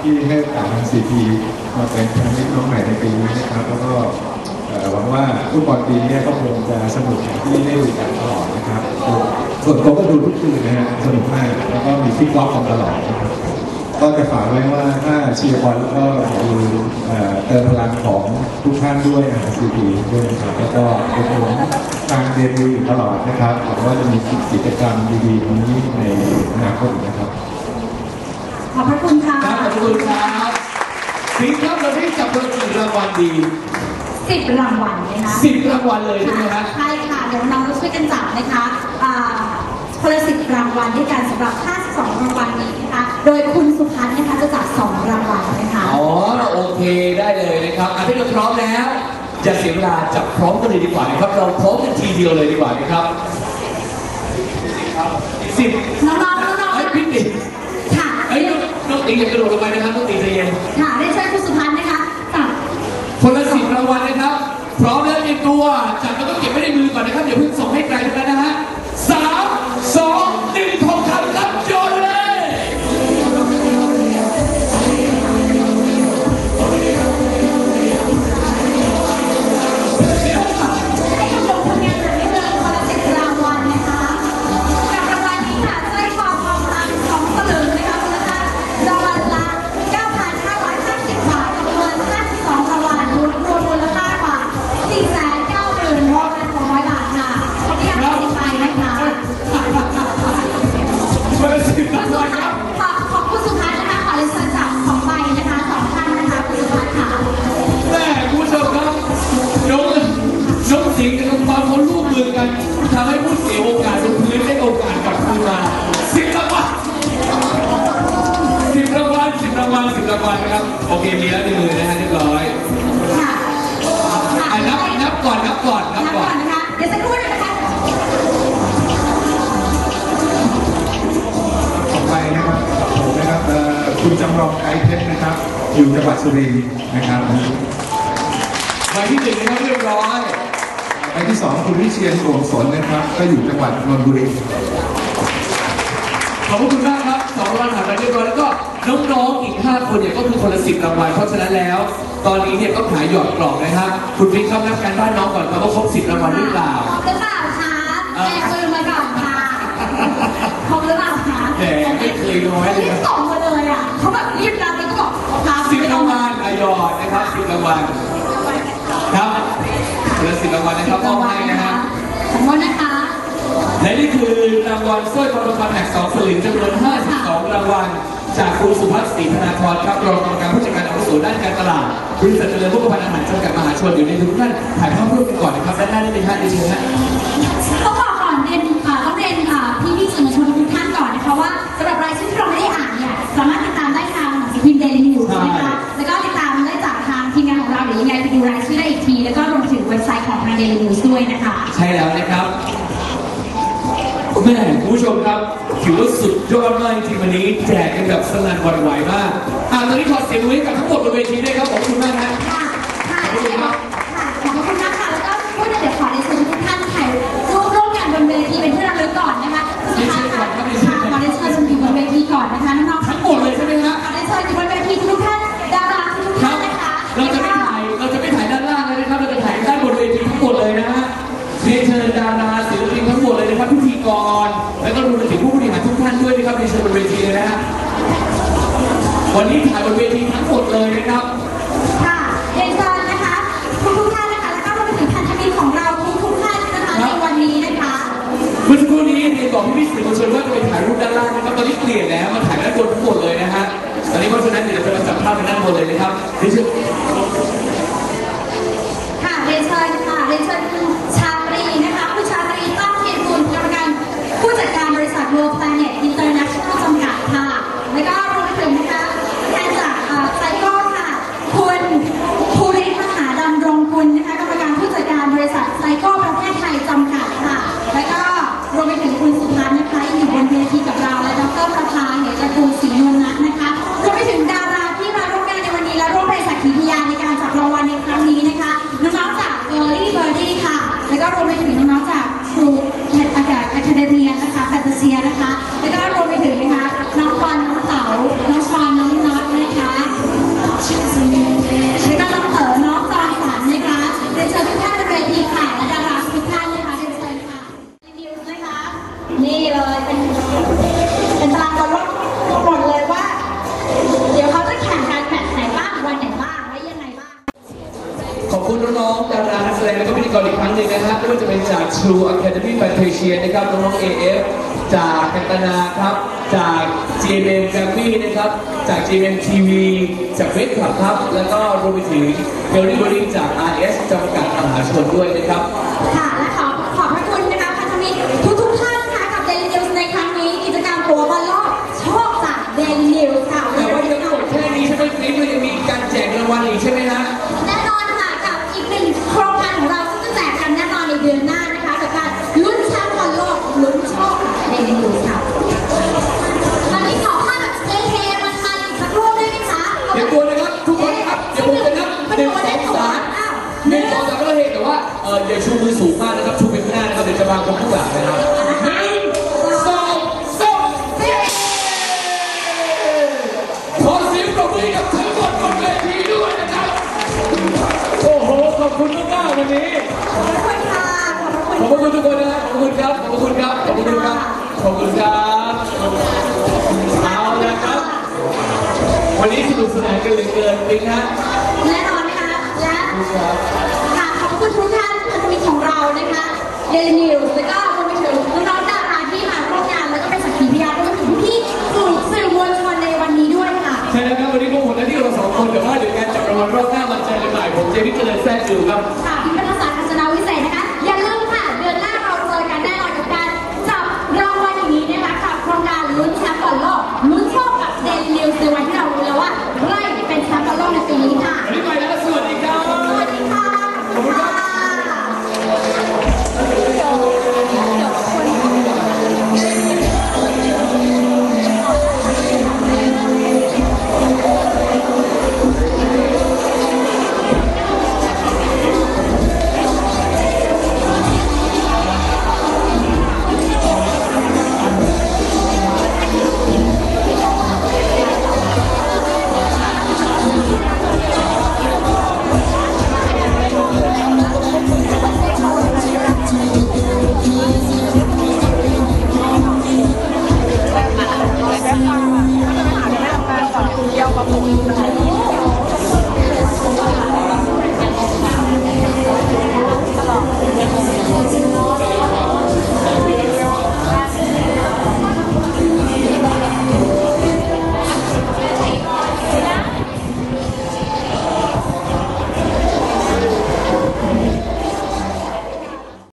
ที่ให้โอกาสทางซีพีมาเป็นแชมป์ลิกน้องใหม่ในปีนี้นะครับ แล้วก็หวังว่าฟุตบอลปีนี้ก็คงจะสนุกที่ได้ดูกันตลอดนะครับ ส่วนตัวก็ดูทุกคืนนะฮะสนุกมากแล้วก็มีฟิกล็อกกันตลอดนะครับก็จะฝากไว้ว่าถ้าเชียร์บอลแล้วก็อย่าลืมเอ่อเติมพลังของทุกท่านด้วยอาหารซีพีด้วยนะครับแล้วก็เป็นทางเรียนรู้อยู่ตลอดนะครับหวังว่าจะมีกิจกรรมดีๆนี้ในอนาคตนะครับ อบพระคุณค่ะครับขอบคุณครับสิงครับเราได้จับรางวัลรางวัลดีสิบรางวัลนะคะสิบรางวัลเลยใช่ไหมฮะใช่ค่ะเดี๋ยวน้องจะช่วยกันจับนะคะอ่าคนละสิบรางวัลด้วยกันสำหรับ52รางวัลนี้นะคะ โดยคุณสุพัฒน์นะคะจะจับ2รางวัลนะคะอ๋อโอเคได้เลยนะครับอะถ้าเราพร้อมแล้วจะเสียเวลาจับพร้อมกันเลยดีกว่านะครับ เราพร้อมกันทีเดียวเลยดีกว่านะครับสิบน้องๆน้องเฮ้ยพี่ติ๋ ติ๋งอย่ากระโดดลงไปนะครับน้องติ๋งใจเย็นค่ะได้เชิญคุณสุพัฒน์นะคะจับคนละสิบรางวัลนะครับ พร้อมแล้วเตรียมตัวจับแล้วก็เก็ ครับ โอเค มีแล้วในมือนะฮะเรียบร้อยค่ะอะนับนับก่อนนับก่อนนับนับก่ก่ออนนนะคะ เดี๋ยวสักครู่หนึงนะคะ ต่อไปนะครับผมนะครับเอ่อคุณจำลองไกด์เพชรนะครับ อยู่จังหวัดสุรินทร์นะครับใบที่หนึ่งนะครับเรียบร้อย ไปที่สองคุณวิเชียนโกงสนนะครับ ก็อยู่จังหวัดนนทบุรี ขอบคุณมากครับสองรางวัลผ่านไปเรียบร้อยแล้วก็น้องๆอีกห้าคนเนี่ยก็คือคนละสิบรางวัลเพราะฉะนั้นแล้ว ตอนนี้เนี่ยก็หายหยอดกล่องนะครับคุณพิงค์ครับนับการบ้านน้องก่อนครับว่าครบสิบรางวัลหรือเปล่าหรือเปล่าคะแม่ซื้อมาก่อนค่ะครบหรือเปล่าคะแหมไม่เคยน้อยเลยรีบนะส่งมาเลยอะเขาแบบรีบรับแล้วก็บอกพาสิบรางวัลอายอดนะครับสิบรางวัลครับคนละสิบรางวัลนะครับมอบให้นะฮะ ขอบคุณนะคะ และนี่คือรางวัลสร้อยคอทองคำหนัก2สลึงจำนวน 52 รางวัล จากคุณสุภัสศรีธนาธรครับรองกรรมการผู้จัดการอาวุโสด้านการตลาดบริษัทเจริญพวกพันธ์อาหารจำกัดมหาชนอยู่ในทุกท่านถ่ายภาพร่วมกันก่อนนะครับด้านหน้าได้เลยฮะดิฉันฮะต้องบอกก่อนเรียนอ่าต้องเรียนอ่าพี่พี่ๆสื่อมวลชนทุกท่านก่อนนะคะว่าสำหรับรายชื่อที่เราไม่ได้อ่านเนี่ยสามารถติดตามได้ทางหนังสือพิมพ์เดลินิวส์นะคะแล้วก็ติดตามได้จากทางทีมงานของเราหรือยังไงไปดูรายชื่อได้อีกที แล้วก็รวมถึงเว็บไซต์ของทางเดลินิวส์ด้วยนะคะ ใช่แล้วนะครับแม่คุณผู้ชมครับถือว่าสุดยอดมากจริงๆวันนี้แจกกันแบบสนั่นหวั่นไหวมากอ่าตอนนี้ขอเสียงมือให้กับทั้งหมดบนเวทีด้วยครับขอบคุณมากนะค่ะค่ะ ท่านด้วยนะครับเรียนเชิญบนเวทีเลยนะฮะวันนี้ถ่ายบนเวทีทั้งหมดเลยนะครับ ค่ะเรียนเชิญนะคะทุกทุกๆท่านนะคะ แล้วก็รวมไปถึงพันธมิตรของเราทุกทุกๆท่านนะคะในวันนี้นะคะ เมื่อสักครู่นี้เรียนบอกพี่ๆสื่อมวลชนว่าจะไปถ่ายรูปด้านล่างนะครับ ตอนนี้เปลี่ยนแล้วมาถ่ายด้านบนทั้งหมดเลยนะฮะ ตอนนี้เพราะฉะนั้นเดี๋ยวเราจะมาจับภาพกันด้านบนเลยนะครับเรียนเชิญค่ะ น้องๆดารานักแสดงและก็พิธีกรอีกครั้งหนึ่งนะฮะไม่ว่าจะเป็นจาก True Academy Fantasia นะครับน้องๆ AF จากกันตนาครับ จาก GMM g r a m m y นะครับ จาก GMM TV จากเวทขับครับ แล้วก็รวมไปถึงเ e ล i บริจาก RS จำกัดมหาชนด้วยนะครับ ค่ะ แต่ว่าเอออย่าชูมือสูงมากนะครับ ชูไปข้างหน้านะครับ เดี๋ยวจะบังคนข้างหลังนะครับหนึ่งสองสามเย้ขอเสียงปรบมือให้กับทั้งหมดบนเวทีด้วยนะครับ โอ้โห ขอบคุณมากๆวันนี้ ขอบคุณค่ะขอบคุณขอบคุณทุกคนนะครับ ขอบคุณครับ ขอบคุณครับ ขอบคุณครับ ขอบคุณครับเอาละครับ วันนี้สนุกสนานกันเหลือเกินจริงฮะแน่นอนนะคะและ ครับ คุณทุกท่านพันธมิตรของเรานะคะเดลินิวแล้วก็รวมไปถึงน้องๆดาราที่มาร่วมงานแล้วก็เป็นสักขีพยานรวมถึงพี่ๆกลุ่มสื่อมวลชนในวันนี้ด้วยค่ะ ใช่แล้วครับวันนี้พวกผมและที่เราสองคนแต่ว่าเดี๋ยวการจับรางวัลรอบหน้ามาเจอกันใหม่ผมเจมี่เจริญแซ่จูครับ